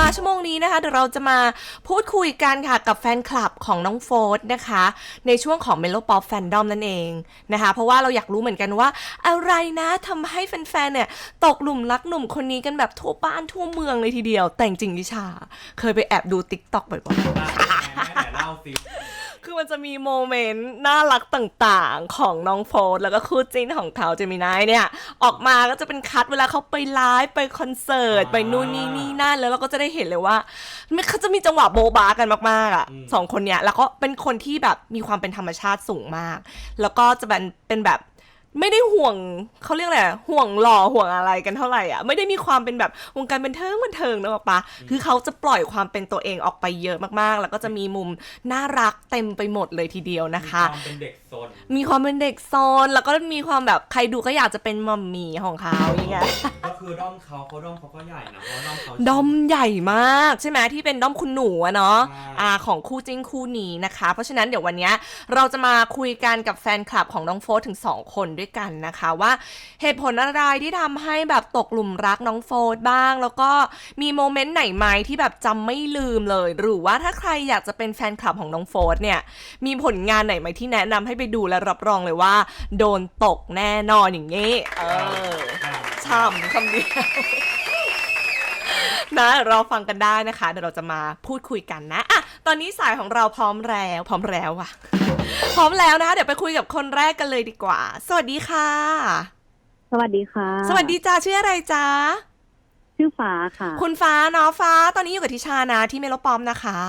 มาชั่วโมงนี้นะคะเดี๋ยวเราจะมาพูดคุยกันค่ะกับแฟนคลับของน้องโฟร์นะคะ ในช่วงของเมโลป๊อปแฟนดอมนั่นเองนะคะ เพราะว่าเราอยากรู้เหมือนกันว่า อะไรนะทำให้แฟนๆเนี่ยตกหลุมรักหนุ่มคนนี้กันแบบทั่วบ้านทั่วเมืองเลยทีเดียว แต่จริงดิชา เคยไปแอบดูทิกต็อกบ่อยๆ เล่าสิ คือมันจะมีโมเมนต์น่ารักต่างๆ ของน้องโฟร์ธแล้วก็คู่จิ้นของเขาเจมินายเนี่ย ออกมาก็จะเป็นคัดเวลาเขาไปไลฟ์ไปคอนเสิร์ต ไปนู่นนี่นี่นั่นแล้วเราก็จะได้เห็นเลยว่ามันเขาจะมีจังหวะโบบากันมากๆอะสองคนเนี้ยแล้วก็เป็นคนที่แบบมีความเป็นธรรมชาติสูงมาก แล้วก็จะเป็นเป็นแบบ ไม่ได้ห่วงเขาเรียกอะไรอะห่วงหล่อห่วงอะไรกันเท่าไหร่อะไม่ได้มีความเป็นแบบวงการบันเทิงบันเทิงนะปะคือเขาจะปล่อยความเป็นตัวเองออกไปเยอะมากๆ แล้วก็จะมีมุมน่ารักเต็มไปหมดเลยทีเดียวนะคะ มีความเป็นเด็กซนมีความเป็นเด็กโซนแล้วก็มีความแบบใครดูก็อยากจะเป็นมัมมี่ของเขาอย่างเงี้ยก็คือด้อมเขาเขาด้อมเขาก็ใหญ่นะเพราะว่าด้อมเขาด้อมใหญ่มากใช่ไหมที่เป็นด้อมคุณหนูอะเนาะใช่อ่าของคู่จิ้นคู่นี้นะคะ เพราะฉะนั้นเดี๋ยววันเนี้ยเราจะมาคุยกันกับแฟนคลับของน้องโฟร์ถึง 2 คนด้วยกันนะคะว่าเหตุผลอะไรที่ทำให้แบบตกหลุมรักน้องโฟร์บ้าง แล้วก็มีโมเมนต์ไหนไหมที่แบบจำไม่ลืมเลย หรือว่าถ้าใครอยากจะเป็นแฟนคลับของน้องโฟร์เนี่ยมีผลงานไหนไหมที่แนะนำให้ไปดูและรับรองเลยว่า โดนตกแน่นอนอย่างงี้ เออช่ำคำเดียว นะเราฟังกันได้นะคะเดี๋ยวเราจะมาพูดคุยกันนะอะตอนนี้สายของเราพร้อมแล้วพร้อมแล้วอะพร้อมแล้วนะคะเดี๋ยวไปคุยกับคนแรกกันเลยดีกว่า สวัสดีค่ะ สวัสดีค่ะ สวัสดีจ้าชื่ออะไรจ้าชื่อฟ้าค่ะ คุณฟ้าเนาะฟ้า ตอนนี้อยู่กับทิชานะที่เมโลปอมนะคะ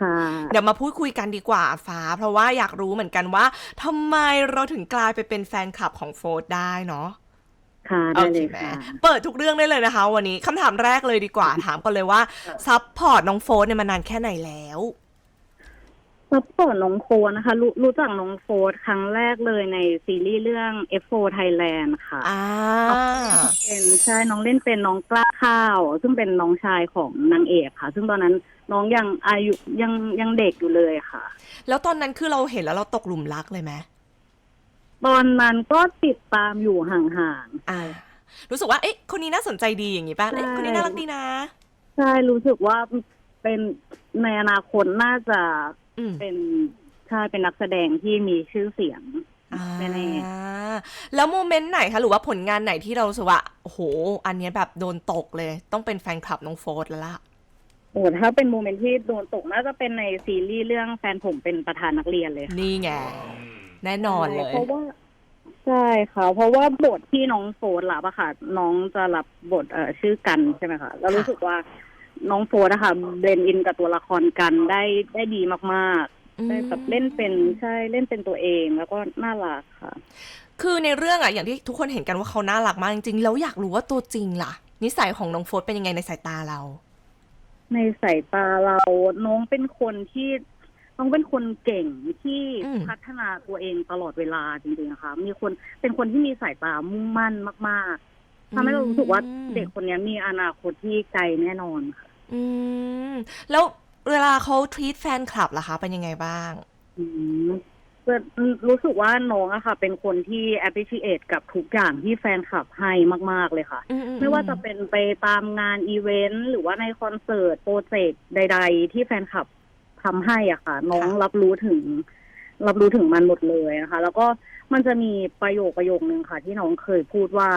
ค่ะเดี๋ยวมาพูดคุยกันดีกว่าฟ้า เพราะว่าอยากรู้เหมือนกันว่าทำไมเราถึงกลายไปเป็นแฟนคลับของโฟร์ได้เนาะ ค่ะโอได้เคเลยแหมค่ะ เปิดทุกเรื่องได้เลยนะคะ วันนี้คำถามแรกเลยดีกว่าถามก่อนเลยว่าซัพพอร์ตน้องโฟร์เนี่ยมานานแค่ไหนแล้วซัพพอร์ตน้องโฟนนะคะ รู้รู้จักน้องโฟนครั้งแรกเลยในซีรีส์เรื่อง F4 Thailand ค่ะอ่าเป็นใช่น้องเล่นเป็นน้องกล้าข้าว ซึ่งเป็นน้องชายของนางเอกค่ะ ซึ่งตอนนั้นน้องยังอายุยังยังเด็กอยู่เลยค่ะ แล้วตอนนั้นคือเราเห็นแล้วเราตกหลุมรักเลยไหม ตอนนั้นก็ติดตามอยู่ห่างอ่า รู้สึกว่า เอ๊ะ คนนี้น่าสนใจดีอย่างงี้ป่ะ เอ๊ะใช่คนนี้น่ารักดีนะ ๆ ใช่รู้สึกว่าเป็นในอนาคตน่าจะอืมเป็นใช่เป็นนักแสดงที่มีชื่อเสียงอ่าแน่แล้วโมเมนต์ไหนคะ หรือว่าผลงานไหนที่เรารู้สึกว่า โอ้โห อันเนี้ยแบบโดนตกเลย ต้องเป็นแฟนคลับน้องโฟร์แล้วล่ะโอ้ถ้าเป็นโมเมนต์ที่โดนตกน่าจะเป็นในซีรีส์เรื่องแฟนผมเป็นประธานนักเรียนเลยค่ะนี่ไง แน่นอนเลย เพราะว่าใช่ค่ะเพราะว่าบทที่น้องโฟนรับอะค่ะ น้องจะรับบทเอ่อชื่อกันใช่ไหมคะแล้วรู้สึกว่าน้องโฟนนะคะเบลนอินกับตัวละครกันได้ได้ดีมากๆได้แบบเล่นเป็นใช่เล่นเป็นตัวเองแล้วก็น่ารักค่ะ คือในเรื่องอะอย่างที่ทุกคนเห็นกันว่าเขาน่ารักมากจริงๆแล้วอยากรู้ว่าตัวจริงล่ะ นิสัยของน้องโฟร์เป็นยังไงในสายตาเรา ในสายตาเราน้องเป็นคนที่ น้องเป็นคนเก่งที่อืม พัฒนาตัวเองตลอดเวลาจริงๆนะคะมีคนเป็นคนที่มีสายตามุ่งมั่นมากๆทำให้เรารู้สึกว่าเด็กคนนี้มีอนาคตที่ไกลแน่นอนค่ะอืมแล้วเวลาเขาทรีตแฟนคลับล่ะคะ เป็นยังไงบ้าง อืมก็รู้สึกว่าน้องอะค่ะ เป็นคนที่ appreciate กับทุกอย่างที่แฟนคลับให้มาก ๆเลยค่ะ อืๆไม่ว่าจะเป็นไปตามงานอีเวนต์หรือว่าในคอนเสิร์ตโปรเจกต์ใด ๆ ที่แฟนคลับ ทำให้อะค่ะ น้องรับรู้ถึง รับรู้ถึงมันหมดเลยนะคะ แล้วก็มันจะมีประโยคประโยคนึงค่ะ ที่น้องเคยพูดว่า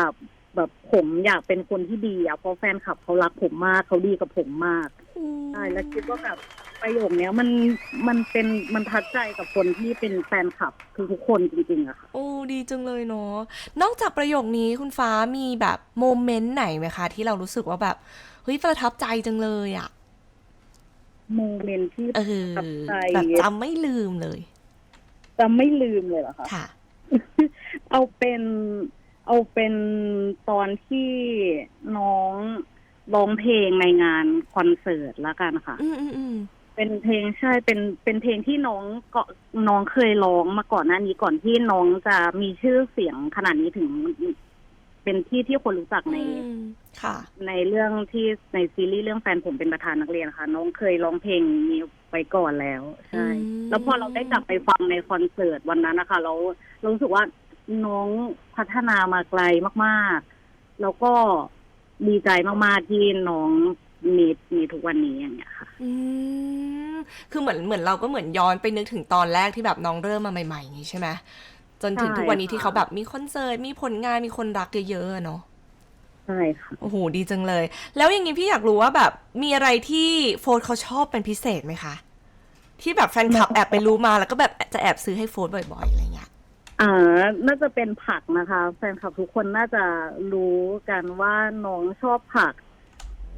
แบบผมอยากเป็นคนที่ดีอะเพราะแฟนคลับเขารักผมมากเขาดีกับผมมากอืมใช่แล้วคิดว่าแบบประโยคเนี้ยมันมันเป็นมันทัดใจกับคนที่เป็นแฟนคลับคือทุกคนจริงๆอะค่ะโอ้ดีจังเลยเนาะนอกจากประโยคนี้คุณฟ้ามีแบบโมเมนต์ไหนไหมคะ ที่เรารู้สึกว่าแบบเฮ้ยประทับใจจังเลยอะ โมเมนต์ที่เออประทับใจแบบจำไม่ลืมเลยจะไม่ลืมเลยเหรอคะค่ะ เอาเป็นเอาเป็นตอนที่น้องร้องเพลงในงานคอนเสิร์ตละกันค่ะ อืมอืมอืมเป็นเพลงใช่เป็นเป็นเพลงที่น้องก็น้องเคยร้องมาก่อนหน้านี้ก่อนที่น้องจะมีชื่อเสียงขนาดนี้ถึง เป็นที่ที่คนรู้จักในอืม ค่ะ ในเรื่องที่ในซีรีส์เรื่องแฟนผมเป็นประธานนักเรียนค่ะ น้องเคยร้องเพลงนี้ไปก่อนแล้ว ใช่ อืม แล้วพอเราได้กลับไปฟังในคอนเสิร์ตวันนั้นนะคะเราเรารู้สึกว่าน้องพัฒนามาไกลมากๆ แล้วก็ดีใจมากๆที่น้องมีมีทุกวันนี้อย่างเงี้ยค่ะ อืมคือเหมือนเหมือนเราก็เหมือนย้อนไปนึกถึงตอนแรกที่แบบน้องเริ่มมาใหม่ๆอย่างนี้ใช่ไหมจนถึงใช่ทุกวันนี้ค่ะที่เขาแบบมีคอนเสิร์ตมีผลงานมีคนรักเยอะๆอะเนาะ ใช่ค่ะ โอ้โหดีจังเลย แล้วอย่างนี้พี่อยากรู้ว่าแบบมีอะไรที่โฟร์เขาชอบเป็นพิเศษไหมคะ ที่แบบแฟนคลับแอบไปรู้มาแล้วก็แบบจะแอบซื้อให้โฟร์บ่อยๆอะไรเงี้ย อ่า น่าจะเป็นผักนะคะ แฟนคลับทุกคนน่าจะรู้กันว่าน้องชอบผัก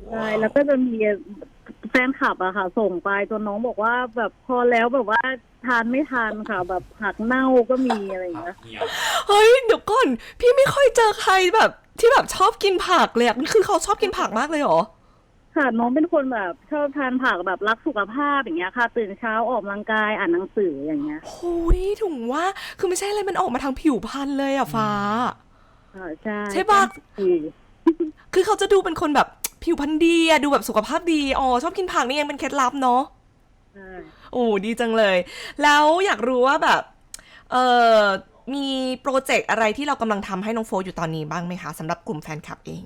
ใช่แล้วก็จะมีแฟนคลับอะค่ะ ส่งไปจนน้องบอกว่าแบบพอแล้วแบบว่าทานไม่ทานค่ะ แบบผักเน่าก็มีอะไรอย่างเงี้ยเหี่ยวเฮ้ยเดี๋ยวก่อน พี่ไม่ค่อยเจอใครแบบ ที่แบบชอบกินผักเลยอะคือเขาชอบกินผักมากเลยเหรอ ค่ะน้องเป็นคนแบบชอบทานผักแบบรักสุขภาพอย่างเงี้ยค่ะ ตื่นเช้าออกกำลังกายอ่านหนังสืออย่างเงี้ยโอ้ยถึงว่าคือไม่ใช่อะไรมันออกมาทางผิวพรรณเลยอะฟ้าอ่าใช่ใช่ปะอืมคือเขาจะดูเป็นคนแบบผิวพรรณดีอะดูแบบสุขภาพดีอ๋อชอบกินผักนี่เองเป็นเคล็ดลับเนาะ ใช่ โอ้ดีจังเลย แล้วอยากรู้ว่าแบบ เออ มีโปรเจกต์อะไรที่เรากำลังทำให้น้องโฟร์อยู่ตอนนี้บ้างไหมคะสำหรับกลุ่มแฟนคลับเอง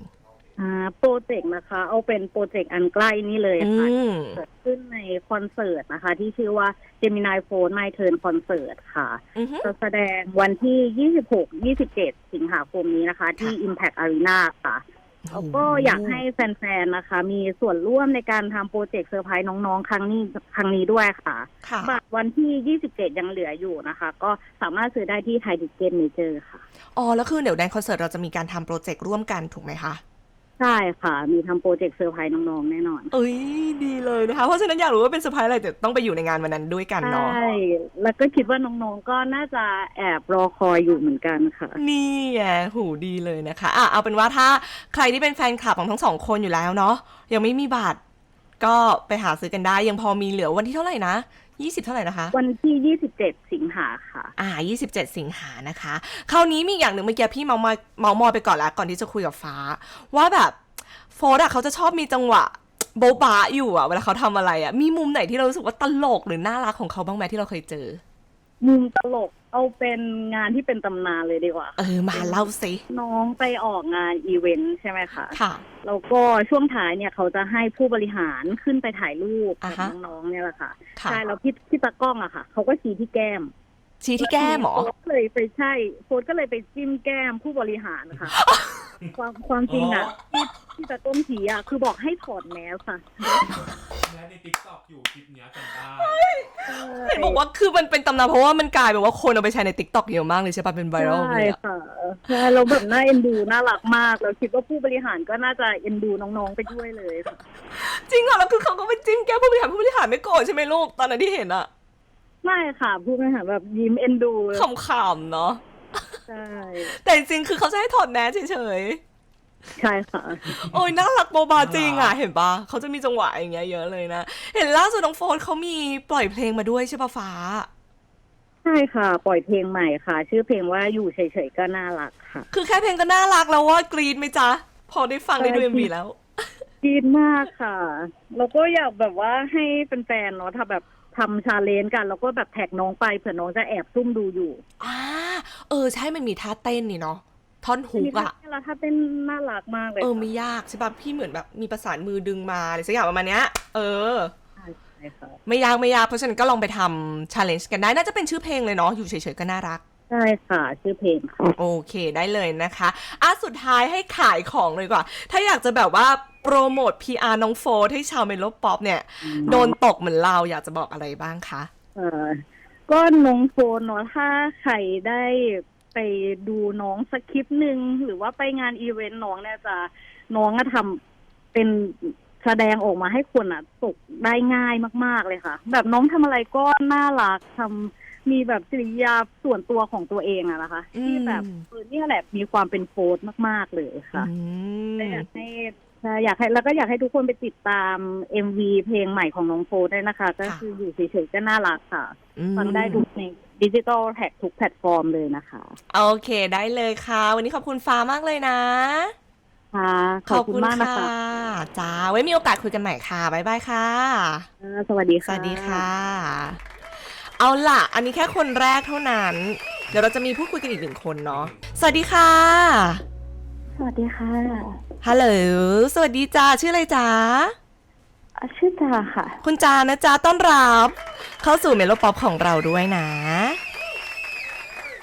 อ่าโปรเจกต์นะคะ เอาเป็นโปรเจกต์อันใกล้นี่เลยอืค่ะม เกิดขึ้นในคอนเสิร์ตนะคะ ที่ชื่อว่า Gemini Phone My Turn Concert ค่ะ อือฮึ จะแสดงวันที่ 26 27 สิงหาคมนี้นะคะ ที่ Impact Arena ค่ะ แล้วก็อยากให้แฟนๆ นะคะ มีส่วนร่วมในการทำโปรเจกต์เซอร์ไพรส์น้องๆ ครั้งนี้ครั้งนี้ด้วยค่ะ ค่ะ บัตรวันที่ 27 ยังเหลืออยู่นะคะ ก็สามารถซื้อได้ที่ไทยดิเกนเมเจอร์ค่ะ อ๋อ แล้วคือเดี๋ยวในคอนเสิร์ตเราจะมีการทำโปรเจกต์ร่วมกันถูกไหมคะ ใช่ค่ะ มีทำโปรเจกต์เซอร์ไพรส์น้องๆแน่นอน เอ้ยดีเลยนะคะ เพราะฉะนั้นอยากรู้ว่าเป็นเซอร์ไพรส์อะไรแต่ต้องไปอยู่ในงานวันนั้นด้วยกันใช่เนาะแล้วก็คิดว่าน้องๆ ก็น่าจะแอบรอคอยอยู่เหมือนกันค่ะ นี่ไงหูดีเลยนะคะอะเอาเป็นว่าถ้าใครที่เป็นแฟนคลับของทั้งสองคนอยู่แล้วเนาะยังไม่มีบัตรก็ไปหาซื้อกันได้ยังพอมีเหลือวันที่เท่าไหร่นะ 20เท่าไหร่นะคะ วันที่27สิงหาค่ะ อ่า27สิงหานะคะ คราวนี้มีอีกอย่างหนึ่งเมื่อกี้พี่เมามาเมามอยไปก่อนแล้วก่อนที่จะคุยกับฟ้า ว่าแบบโฟร์อะเขาจะชอบมีจังหวะโบ๊ะบะอยู่อะเวลาเขาทำอะไรอะมีมุมไหนที่เรารู้สึกว่าตลกหรือน่ารักของเขาบ้างไหมที่เราเคยเจอ มุมตลก เอาเป็นงานที่เป็นตำนานเลยดีกว่า เออ มาเล่าสิ น้องไปออกงานอีเวนต์ใช่ไหมคะ ค่ะ แล้วก็ช่วงท้ายเนี่ยเขาจะให้ผู้บริหารขึ้นไปถ่ายรูปอ่ากับฮะน้องๆเนี่ยแหละค่ะ ค่ะ ใช่ แล้วพี่พี่ตากล้องอะค่ะ เขาก็ชี้ที่แก้ม ชี้ที่แก้มเหรอโฟร์ก็เลยไปใช่โฟร์ก็เลยไปจิ้มแก้มผู้บริหารค่ะ ความความจริงอะที่ที่ตากล้องชี้อะคือบอกให้ถอดแมสค่ะและในติ๊กต็อกอยู่คลิปเนี้ยจำได้เห็นบอกว่าคือมันเป็นตำนานเพราะว่ามันกลายเป็นว่าคนเอาไปใช้ในติ๊กต็อกเยอะมากเลยใช่ปะเป็นไวรัลใช่เลยอะค่ะใช่เราแบบน่าเอ็นดูน่ารักมากแล้วคิดว่าผู้บริหารก็น่าจะเอ็นดูน้องๆไปด้วยเลยค่ะจริงเหรอแล้วคือเขาก็ไปจิ้มแก้มผู้บริหารผู้บริหารไม่โกรธใช่ไหมลูกตอนนั้นที่เห็นอะ ไม่ค่ะผู้บริหารแบบยิ้มเอ็นดูเลยขำๆเนาะใช่แต่จริงๆคือเขาจะให้ถอดแมสเฉยใช่ค่ะ ๆโอ้ยน่ารักโบบาจริงอะ เห็นปะเขาจะมีจังหวะอย่างเงี้ยเยอะเลยนะ เห็นล่าสุดน้องโฟนเขามีปล่อยเพลงมาด้วยใช่ปะฟ้า ใช่ค่ะ ปล่อยเพลงใหม่ค่ะ ชื่อเพลงว่าอยู่เฉยๆก็น่ารักค่ะ คือแค่เพลงก็น่ารักแล้วว่ากรีดไหมจ๊ะ พอได้ฟังได้ดูเอ็มบีแล้ว ดีมากค่ะ แล้วก็อยากแบบว่าให้แฟนๆเนาะถ้าแบบ ทำชาเลนจ์กัน แล้วก็แบบแท็กน้องไปเผื่อน้องจะแอบซุ่มดูอยู่อ่าเออใช่มันมีท่าเต้นนี่เนาะท่อนฮุกอะนี่แล้วถ้าเต้นน่ารักมากเลยเออค่ะไม่ยากใช่ปะพี่เหมือนแบบมีประสานมือดึงมาอะไรสักอย่างประมาณเนี้ย เออใช่ใช่ค่ะไม่ยากไม่ยากเพราะฉะนั้นก็ลองไปทำชาเลนจ์กันได้น่าจะเป็นชื่อเพลงเลยเนาะอยู่เฉยๆก็น่ารัก ใช่ค่ะ ชื่อเพลงค่ะ โอเคได้เลยนะคะอะสุดท้ายให้ขายของเลยดีกว่า ถ้าอยากจะแบบว่าโปรโมท PR น้องโฟร์ให้ชาวเมโลป๊อปเนี่ยโดนตกเหมือนเราอยากจะบอกอะไรบ้างคะ เออก็น้องโฟนเนาะถ้าใครได้ไปดูน้องสักคลิปหนึ่งหรือว่าไปงานอีเวนต์น้องเนี่ยจะน้องอะทำเป็นแสดงออกมาให้คนอะตกได้ง่ายมาก ๆเลยค่ะ แบบน้องทำอะไรก็น่ารักทำ มีแบบจริยาส่วนตัวของตัวเองอะนะคะ อืม ที่แบบเออเนี่ยแหละมีความเป็นโฟนมาก ๆ เลยค่ะอืมอยากให้ใช่อยากให้แล้วก็อยากให้ทุกคนไปติดตาม MV เพลงใหม่ของน้องโฟร์ด้วยนะคะ ก็คืออยู่เฉยๆก็น่ารักค่ะอืมฟังได้ทุกในดิจิ t a ลแท็กทุกแพลตฟอร์มเลยนะคะโอเคได้เลยค่ะ วันนี้ขอบคุณฟ้ามากเลยนะ ค่ะขอบคุณมากนะคะจ้าไว้มีโอกาสคุยกันใหม่ค่ะ บ๊ายบายค่ะ อ่าสวัสดีสค่ะ วัสดีค่ะ เอาล่ะ อันนี้แค่คนแรกเท่านั้น เดี๋ยวเราจะมีพูดคุยกันอีกหนึ่งคนเนาะ สวัสดีค่ะ สวัสดีค่ะฮัลโหล สวัสดีจ้า ชื่ออะไรจ้า อะชื่อจาค่ะ คุณจานะจ๊ะต้อนรับ เข้าสู่เมโลป๊อปของเราด้วยนะ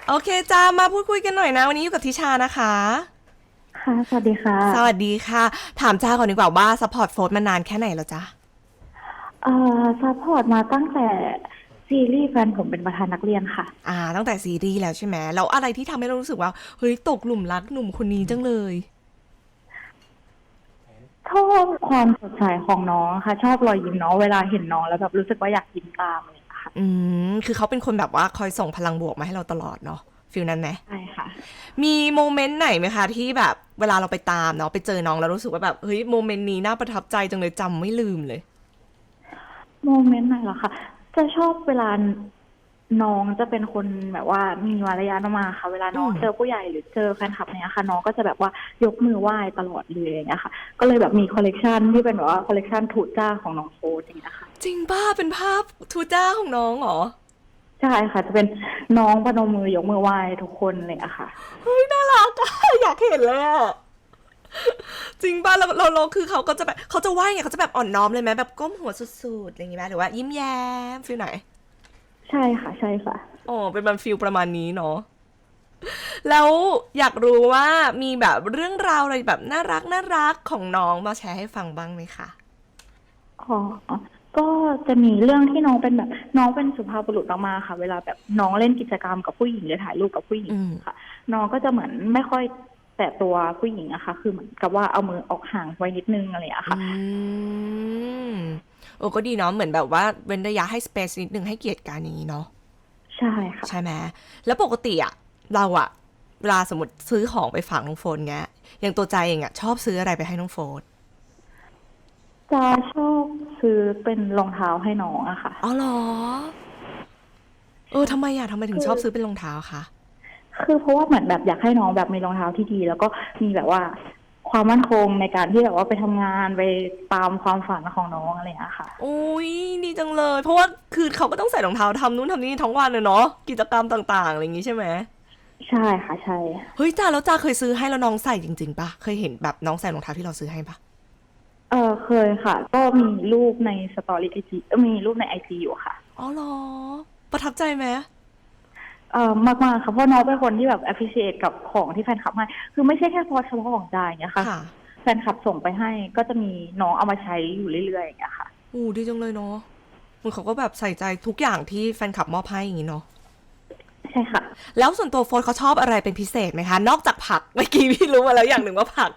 โอเคจามาพูดคุยกันหน่อยนะ วันนี้อยู่กับทิชานะคะ ค่ะ สวัสดีค่ะสวัสดีค่ะ ถามจ้าก่อนดีกว่าว่าซัพพอร์ตโฟร์มานานแค่ไหนแล้วจ๊ะเอ่อซัพพอร์ตมาตั้งแต่ ซีรีส์แฟนผมเป็นประธานนักเรียนค่ะ อ่า ตั้งแต่ซีรีส์แล้วใช่ไหมแล้วอะไรที่ทำให้เรารู้สึกว่า เฮ้ย ตกหลุมรักหนุ่มคนนี้จังเลย ชอบความสดใสของน้องค่ะ ชอบรอยยิ้มน้องเวลาเห็นน้องแล้วแบบรู้สึกว่าอยากยิ้มตามเลยค่ะอืม คือเขาเป็นคนแบบว่าคอยส่งพลังบวกมาให้เราตลอดเนาะฟิลนั้นไหม ใช่ค่ะ มีโมเมนต์ไหนไหมคะที่แบบเวลาเราไปตามเนาะไปเจอน้องแล้วรู้สึกว่าแบบเฮ้ยโมเมนต์นี้น่าประทับใจจังเลยจำไม่ลืมเลย โมเมนต์ไหนเหรอคะ จะชอบเวลาน้องจะเป็นคนแบบว่ามีมารยาทมากค่ะ เวลาน้องอืม เจอผู้ใหญ่หรือเจอแฟนคลับเนี่ยค่ะน้องก็จะแบบว่ายกมือไหว้ตลอดเลยอย่างเงี้ยค่ะ ก็เลยแบบมีคอลเลกชันที่เป็นแบบว่าคอลเลกชันถูดจ้าของน้องโฟร์อย่างเงี้ยค่ะ จริงป้าเป็นภาพทูจ้าของน้องเหรอใช่ค่ะ จะเป็นน้องประนมมือยกมือไหว้ทุกคนเลยอะค่ะ เฮ้ยน่ารักอะ อยากเห็นเลยอะ จริงป่ะเราเราเราคือเขาก็จะแบบเขาจะไหวไงเขาจะแบบอ่อนน้อมเลยไหมแบบก้มหัวสุดๆอะไรอย่างงี้ไหมหรือว่ายิ้มแย้มฟิลไหนใช่ค่ะ ใช่ค่ะอ๋อเป็นมันฟิลประมาณนี้เนาะแล้วอยากรู้ว่ามีแบบเรื่องราวอะไรแบบน่ารักน่ารักของน้องมาแชร์ให้ฟังบ้างไหมคะอ๋อก็จะมีเรื่องที่น้องเป็นแบบ น้องเป็นสุภาพบุรุษมากๆค่ะ เวลาแบบน้องเล่นกิจกรรมกับผู้หญิงหรือถ่ายรูปกับผู้หญิงอืมค่ะ น้องก็จะเหมือนไม่ค่อย แตะตัวผู้หญิงอะค่ะ คือเหมือนกับว่าเอามือออกห่างไว้นิดนึงอะไรอย่างเงี้ยค่ะอืมโอ้ก็ดีเนาะเหมือนแบบว่าเว้นระยะให้สเปซนิดนึงให้เกียรติการอย่างนี้เนาะใช่ค่ะ ใช่ไหมแล้วปกติอะเราอะเวลาสมมติซื้อของไปฝากน้องโฟนเงี้ยอย่างตัวใจเองอะชอบซื้ออะไรไปให้น้องโฟนจะชอบซื้อเป็นรองเท้าให้น้องอะค่ะอ๋อเหรอเออทำไมอะทำไมถึงชอบซื้อเป็นรองเท้าคะ คือเพราะว่าเหมือนแบบอยากให้น้องแบบมีรองเท้าที่ดี แล้วก็มีแบบว่าความมั่นคงในการที่แบบว่าไปทำงานไปตามความฝันของน้องอะไรอย่างเงี้ยค่ะโอ้ยดีจังเลย เพราะว่าคือเขาก็ต้องใส่รองเท้าทำนู่นทำนี่ทั้งวันเลยเนาะกิจกรรมต่าง ๆ อะไรอย่างงี้ใช่ไหมใช่ค่ะใช่เฮ้ยจ้าแล้วจ้าเคยซื้อให้แล้วน้องใส่จริง ๆปะเคยเห็นแบบน้องใส่รองเท้าที่เราซื้อให้ปะเออเคยค่ะ ก็มีรูปในสตอรี่ไอจีมีรูปในไอจีอยู่ค่ะ อ๋อเหรอ ประทับใจไหม เออมากมากๆค่ะเพราะน้องเป็นคนที่แบบ appreciate กับของที่แฟนคลับให้ คือไม่ใช่แค่เฉพาะเฉพาะของจ่ายอย่างเงี้ยค่ะ ค่ะแฟนคลับส่งไปให้ก็จะมีน้องเอามาใช้อยู่เรื่อยๆอย่างเงี้ยค่ะโอ้ดีจังเลยเนาะเหมันเขาก็แบบใส่ใจทุกอย่างที่แฟนคลับมอบให้อย่างงี้เนาะ ใช่ค่ะ แล้วส่วนตัวโฟนเขาชอบอะไรเป็นพิเศษไหมคะ นอกจากผัก เมื่อกี้พี่รู้มาแล้วอย่างหนึ่งว่าผัก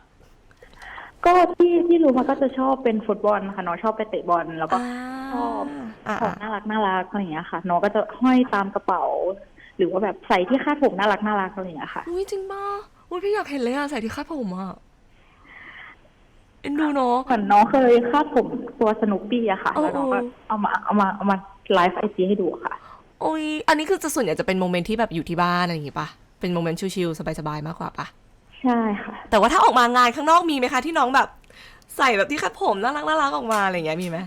ก็ที่ที่รู้มาก็จะชอบเป็นฟุตบอลค่ะน้องชอบไปเตะบอลแล้วก็ ชอบ อ่าของน่ารักน่ารักอะไรอย่างเงี้ยค่ะ น้องก็จะห้อยตามกระเป๋า หรือว่าแบบใส่ที่คาดผมน่ารักน่ารักอะไรอย่างเงี้ยค่ะ อุ้ยจริงป่ะอุ้ยพี่อยากเห็นเลยอะใส่ที่คาดผมอะเอ็นดูเนาะ เหมือนน้องเคยคาดผมตัวสนุปปี้อะค่ะเออแล้วน้องก็เออเอามาเอามาเอามาไลฟ์ไอจีให้ดูอะค่ะ โอ้ย อันนี้คือจะส่วนใหญ่จะเป็นโมเมนต์ที่แบบอยู่ที่บ้านอะไรอย่างงี้ป่ะเป็นโมเมนต์ชิลๆสบายๆมากกว่าป่ะใช่ค่ะ แต่ว่าถ้าออกมางานข้างนอกมีไหมคะที่น้องแบบ ใส่แบบที่คาดผมน่ารักน่ารักออกมาอะไรอย่างเงี้ยมีไหม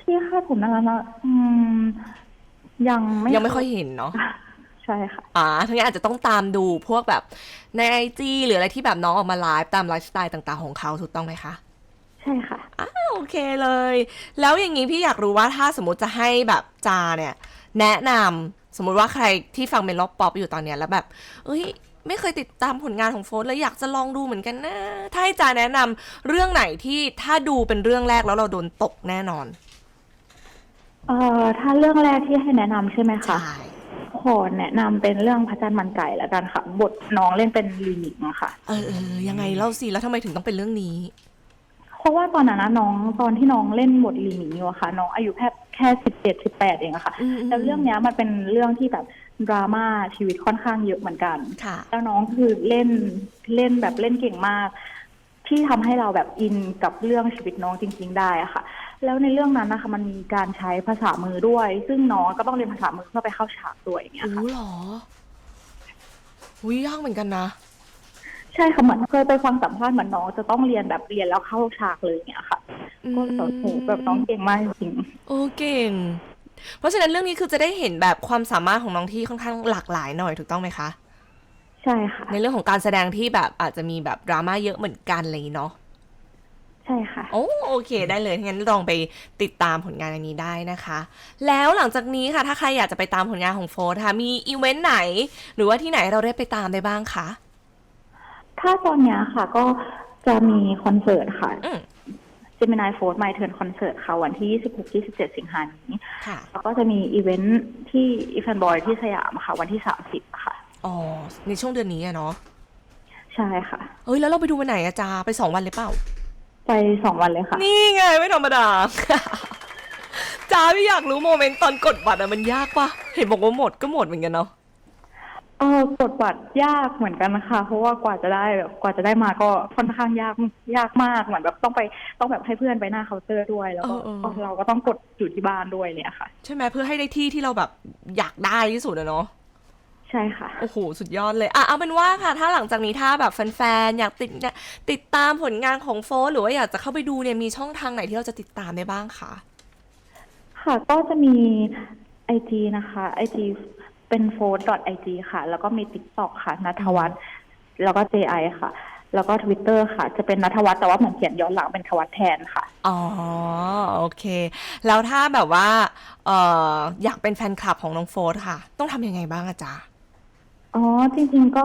ที่คาดผมน่ารักนะอืม ยังไม่ยังไม่ค่อยเห็นเนาะใช่ค่ะ อ่าทั้งนี้อาจจะต้องตามดูพวกแบบในไอจีหรืออะไรที่แบบน้องออกมาไลฟ์ตามไลฟ์สไตล์ต่างๆของเขาถูกต้องไหมคะ ใช่ค่ะโอเคเลย แล้วอย่างนี้พี่อยากรู้ว่าถ้าสมมติจะให้แบบจาเนี่ย แนะนำสมมุติว่าใครที่ฟังเมนล็อกป๊อปอยู่ตอนเนี้ยแล้วแบบ เอ้ย ไม่เคยติดตามผลงานของโฟนเลยอยากจะลองดูเหมือนกันนะ ถ้าให้จาแนะนำเรื่องไหนที่ถ้าดูเป็นเรื่องแรกแล้วเราโดนตกแน่นอน เอ่อถ้าเรื่องแรกที่ให้แนะนำใช่ไหมคะใช่ขอแนะนำเป็นเรื่องพระจันทร์มันไก่แล้วกันค่ะ บทน้องเล่นเป็นลีนิงอะค่ะเออเออยังไงเล่าสิแล้วทำไมถึงต้องเป็นเรื่องนี้ เพราะว่าตอนนั้นนะน้องตอนที่น้องเล่นบทลีนิงอยู่อะค่ะน้องอายุแค่แค่สิบเจ็ดสิบแปดเองอะค่ะ อืมอืมแล้วเรื่องเนี้ยมันเป็นเรื่องที่แบบดราม่าชีวิตค่อนข้างเยอะเหมือนกัน ค่ะ แล้วน้องคือเล่นเล่นแบบเล่นเก่งมาก ที่ทำให้เราแบบอินกับเรื่องชีวิตน้องจริง ๆ ได้อะค่ะ แล้วในเรื่องนั้นนะคะมันมีการใช้ภาษามือด้วย ซึ่งน้องก็ต้องเรียนภาษามือเพื่อไปเข้าฉากด้วยอย่างเงี้ยโอ้ค่ะเหรออุ้ยยากเหมือนกันนะ ใช่ค่ะเหมือนเคยไปฟังสัมภาษณ์เหมือนน้องจะต้องเรียนแบบเรียนแล้วเข้าฉากเลยอย่างเงี้ยค่ะก็แบบโหแบบน้องเก่งมากจริงโอ้เก่ง เพราะฉะนั้นเรื่องนี้คือจะได้เห็นแบบความสามารถของน้องที่ค่อนข้างหลากหลายหน่อยถูกต้องไหมคะๆใช่ค่ะ ในเรื่องของการแสดงที่แบบอาจจะมีแบบดราม่าเยอะเหมือนกันอะไรอย่างงี้เนาะ ใช่ค่ะ โอ้โอเคได้เลยงั้นลองไปติดตามผลงานอันนี้ได้นะคะ แล้วหลังจากนี้ค่ะ ถ้าใครอยากจะไปตามผลงานของโฟร์ค่ะ มีอีเวนต์ไหน หรือว่าที่ไหนเราได้ไปตามได้บ้างคะถ้าตอนเนี้ยค่ะก็จะมีคอนเสิร์ตค่ะอืม Gemini f o r t My Turn คอนเสิร์ตค่ะ วันที่ 26 27 สิงหาคมนี้ ค่ะ แล้วก็จะมีอีเวนท์ที่อีฟนบอยที่สยามค่ะ วันที่ 30 ค่ะ อ๋อ ในช่วงเดือนนี้อะเนาะใช่ค่ะ เอ้ยแล้วเราไปดูวันไหนอะจาไปสองวันเลยเปล่า ไปสองวันเลยค่ะ นี่ไงไม่ธรรมดา จ้าพี่อยากรู้โมเมนต์ตอนกดบัตรอะมันยากปะเห็นบอกว่าหมดก็หมดเหมือนกันเนาะเออกดบัตรยากเหมือนกันนะคะเพราะว่ากว่าจะได้แบบกว่าจะได้มาก็ค่อนข้างยากยากมากเหมือนแบบต้องไปต้องแบบให้เพื่อนไปหน้าเคาน์เตอร์ด้วยแล้วก็เออเออเราก็ต้องกดอยู่ที่บ้านด้วยเนี่ยค่ะ ใช่ไหมเพื่อให้ได้ที่ที่เราแบบอยากได้ที่สุดอะเนาะ ใช่ค่ะ โอ้โห สุดยอดเลย อะ เอาเป็นว่าค่ะ ถ้าหลังจากนี้ถ้าแบบแฟนๆ อยากติดติดตามผลงานของโฟร์หรือว่าอยากจะเข้าไปดูเนี่ย มีช่องทางไหนที่เราจะติดตามได้บ้างคะ ค่ะ ก็จะมีไอจีนะคะไอจีเป็นโฟร์ดไอจีค่ะ แล้วก็มีติ๊กต็อกค่ะนัทวัฒน์แล้วก็ JI ค่ะ แล้วก็ทวิตเตอร์ค่ะ จะเป็นนัทวัฒน์แต่ว่าเหมือนเขียนย้อนหลังเป็นทวัฒน์แทนค่ะ อ๋อ โอเค แล้วถ้าแบบว่าเอ่ออยากเป็นแฟนคลับของน้องโฟร์ค่ะ ต้องทำยังไงบ้างอะจ๊ะ อ๋อจริงๆก็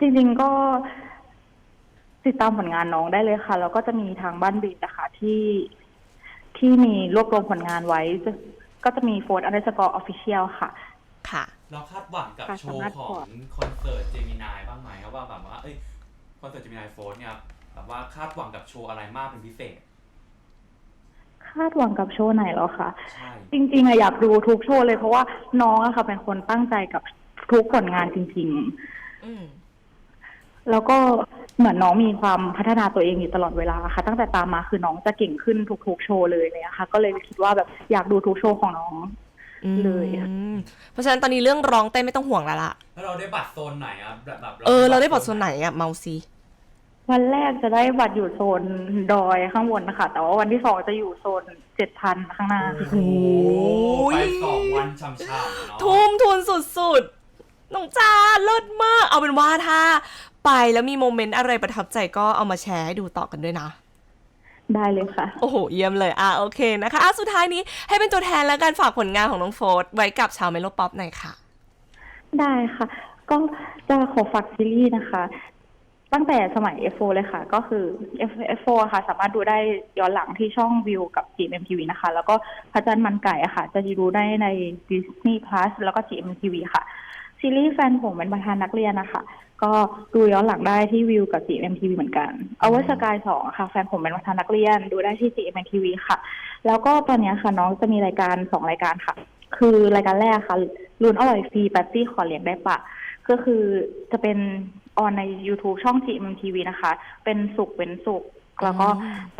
จริงๆก็ ติดตามผลงานน้องได้เลยค่ะ แล้วก็จะมีทางบ้านบีนะคะที่ที่มีรวบรวมผลงานไว้จะก็จะมีโฟร์อันเดอร์สกอร์ออฟฟิเชียลค่ะ ค่ะ เราคาดหวังกับค่ะโชสาว์มารถขอกงดคอนเสิร์ตเจมินายบ้างไหมครับว่าแบบว่าเอ้ยคอนเสิร์ตเจมินายโฟร์เนี่ยแบบว่าคาดหวังกับโชว์อะไรมากเป็นพิเศษ คาดหวังกับโชว์ไหนแล้วคะ ใช่ จริงๆอะอยากดูทุกโชว์เลยเพราะว่าน้องอะค่ะ เป็นคนตั้งใจกับ ทุกผลงานจริง อืม ๆ แล้วก็เหมือนน้องมีความพัฒนาตัวเองอยู่ตลอดเวลาค่ะ ตั้งแต่ตามมาคือน้องจะเก่งขึ้นทุกๆโชว์เลยเลยนะคะก็เลยคิดว่าแบบอยากดูทุกโชว์ของน้อง เลยอืมเพราะฉะนั้นตอนนี้เรื่องร้องเต้นไม่ต้องห่วงแล้วล่ะ แล้วเราได้บัตรโซนไหนอะแบบแบบเออ เราได้บทส่วนไหนอะเมาซีวันแรกจะได้บัตรอยู่โซนดอยข้างบนนะคะแต่ว่าวันที่สองจะอยู่โซนเจ็ดพันข้างหน้า โอ้โหไปสองวันช่ำๆเนาะทุ่มทุนสุดๆ น้องจ้าเลิศมาก เอาเป็นว่าถ้า ไปแล้วมีโมเมนต์อะไรประทับใจก็เอามาแชร์ให้ดูต่อกันด้วยนะ ได้เลยค่ะ โอ้โห เยี่ยมเลยอะโอเคนะคะอะสุดท้ายนี้ให้เป็นตัวแทนและการฝากผลงานของน้องโฟร์ไว้กับชาวเมโลป๊อปหน่อยค่ะ ได้ค่ะ ก็จะขอฝากซีรีส์นะคะ ตั้งแต่สมัย F4 เลยค่ะ ก็คือ F F4 ค่ะ สามารถดูได้ย้อนหลังที่ช่องวิวกับ GMMTV นะคะ แล้วก็พระจันทร์มันไก่อะค่ะ จะดูได้ใน Disney Plus แล้วก็ GMMTV ค่ะ ซีรีส์แฟนผมเป็นประธานนักเรียนนะคะก็ดูย้อนหลังได้ที่วิวกับ GMMTV เหมือนกันเอาไว้สกายสองค่ะ แฟนผมเป็นประธานนักเรียน ดูได้ที่ GMMTV ค่ะ แล้วก็ตอนนี้ค่ะน้องจะมีรายการสองรายการค่ะ คือรายการแรกค่ะลุ้นอร่อยฟรีแป๊บซี่ขอเลี้ยงได้ปะก็คือจะเป็นออนใน YouTube ช่อง GMMTV นะคะ เป็นสุขเป็นสุข แล้วก็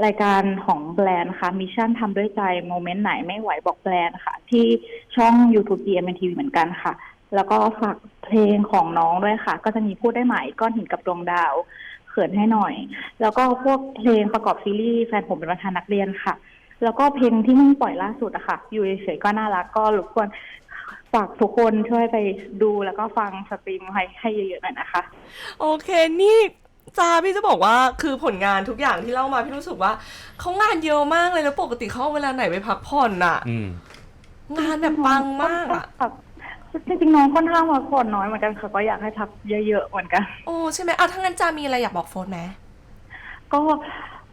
รายการของแบรนด์ค่ะมิชชั่นทำด้วยใจโมเมนต์ไหนไม่ไหวบอกแบรนด์ค่ะ ที่ช่อง YouTube GMMTV เหมือนกันค่ะ แล้วก็ฝากเพลงของน้องด้วยค่ะ ก็จะมีพูดได้ไหมก้อนหินกับดวงดาวเขินให้หน่อย แล้วก็พวกเพลงประกอบซีรีส์แฟนผมเป็นประธานนักเรียนค่ะ แล้วก็เพลงที่เพิ่งปล่อยล่าสุดอะค่ะ อยู่เฉยๆก็น่ารักก็รบกวนฝากทุกคนช่วยไปดูแล้วก็ฟังสตรีมให้ให้เยอะๆหน่อยนะคะ โอเคนี่จ้าพี่จะบอกว่าคือผลงานทุกอย่างที่เล่ามาพี่รู้สึกว่าเขางานเยอะมากเลยแล้วปกติเขาเอาเวลาไหนไปพักผ่อนน่ะ อืม งานแบบปังมากอะครับ จริงๆน้องค่อนข้างพักผ่อนน้อยเหมือนกันค่ะก็อยากให้พักเยอะๆเหมือนกัน โอ้ใช่ไหมอะถ้างั้นจามีอะไรอยากบอกโฟนไหมก็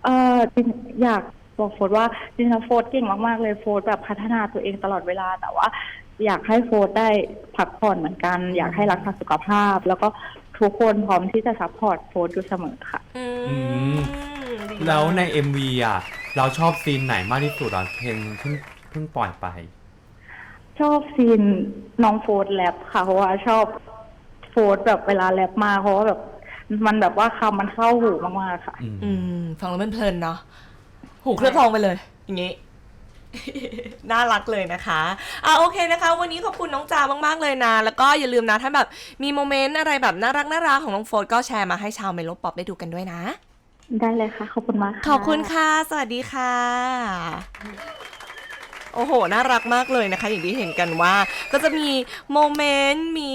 เออจริงอยากบอกโฟร์ว่าจริงๆแล้วโฟร์เก่งมากๆเลยโฟร์แบบพัฒนาตัวเองตลอดเวลา แต่ว่า อยากให้โฟร์ได้พักผ่อนเหมือนกัน อยากให้รักษาสุขภาพ แล้วก็ทุกคนพร้อมที่จะซัพพอร์ตโฟร์อยู่เสมอค่ะอือืมดีมาก แล้วใน MV อะ เราชอบซีนไหนมากที่สุดอะเพลงเพิ่งเพิ่งปล่อยไป ชอบซีนน้องโฟร์แรปค่ะ เพราะว่าชอบโฟร์แบบเวลาแรปมากเพราะว่าแบบมันแบบว่าคำมันเข้าหูมากๆค่ะอืมอืม ฟังแล้วมันเพลินเนาะหูเคลือบทองไปเลย อย่างงี้ น่ารักเลยนะคะอะโอเคนะคะ วันนี้ขอบคุณน้องจามากๆเลยนะ แล้วก็อย่าลืมนะ ถ้าแบบมีโมเมนต์อะไรแบบน่ารักน่ารักของน้องโฟนก็แชร์มาให้ชาวเมโลป๊อปได้ดูกันด้วยนะ ได้เลยค่ะ ขอบคุณมากค่ะขอบคุณค่ะ สวัสดีค่ะ โอ้โห น่ารักมากเลยนะคะ อย่างที่เห็นกันว่า ก็จะมีโมเมนต์ มี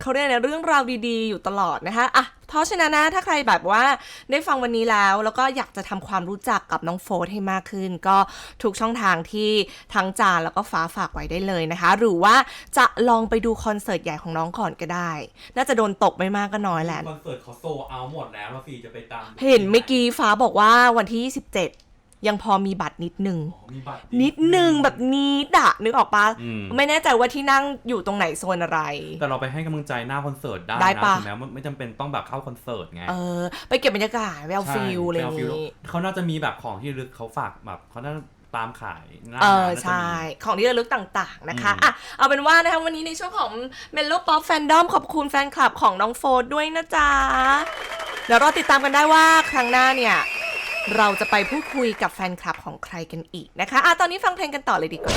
เขาเรียกอะไรนะเรื่องราวดีๆ อยู่ตลอดนะคะอะเพราะฉะนั้นนะถ้าใครแบบว่าได้ฟังวันนี้แล้ว แล้วก็อยากจะทำความรู้จักกับน้องโฟร์ให้มากขึ้น ก็ทุกช่องทางที่ทั้งจานแล้วก็ฟ้าฝากไว้ได้เลยนะคะ หรือว่าจะลองไปดูคอนเสิร์ตใหญ่ของน้องก่อนก็ได้ น่าจะโดนตกไม่มากก็น้อยแหละคอนเสิร์ตเขาโซเอาหมดแล้วเราฟรีจะไปตามเห็นเมื่อกี้ฟ้าบอกว่าวันที่ 27 ยังพอมีบัตรนิดนึงอ๋อมีบัตรนิดนึงแบบนิดอะนึกออกปะอืมไม่แน่ใจว่าที่นั่งอยู่ตรงไหนโซนอะไร แต่เราไปให้กำลังใจหน้าคอนเสิร์ตได้ได้นะปะถึงแม้ว่าไม่จำเป็นต้องแบบเข้าคอนเสิร์ตไงเออไปเก็บบรรยากาศไปเอาใช่ฟิลอะไรอไปย่างเาฟิลนี้เขาน่าจะมีแบบของที่ระลึกเขาฝากแบบเขาน่าจะตามขายหน้าเออร้านน่าจะมีใช่ ของที่ระลึกต่างๆนะคะอืมอะเอาเป็นว่านะคะวันนี้ในช่วงของ m e l o Pop Fandom ขอบคุณแฟนคลับของน้องโฟร์ด้วยนะจ๊ะ เดี๋ยวรอติดตามกันได้ว่าครั้งหน้าเนี่ย เราจะไปพูดคุยกับแฟนคลับของใครกันอีกนะคะอะตอนนี้ฟังเพลงกันต่อเลยดีกว่า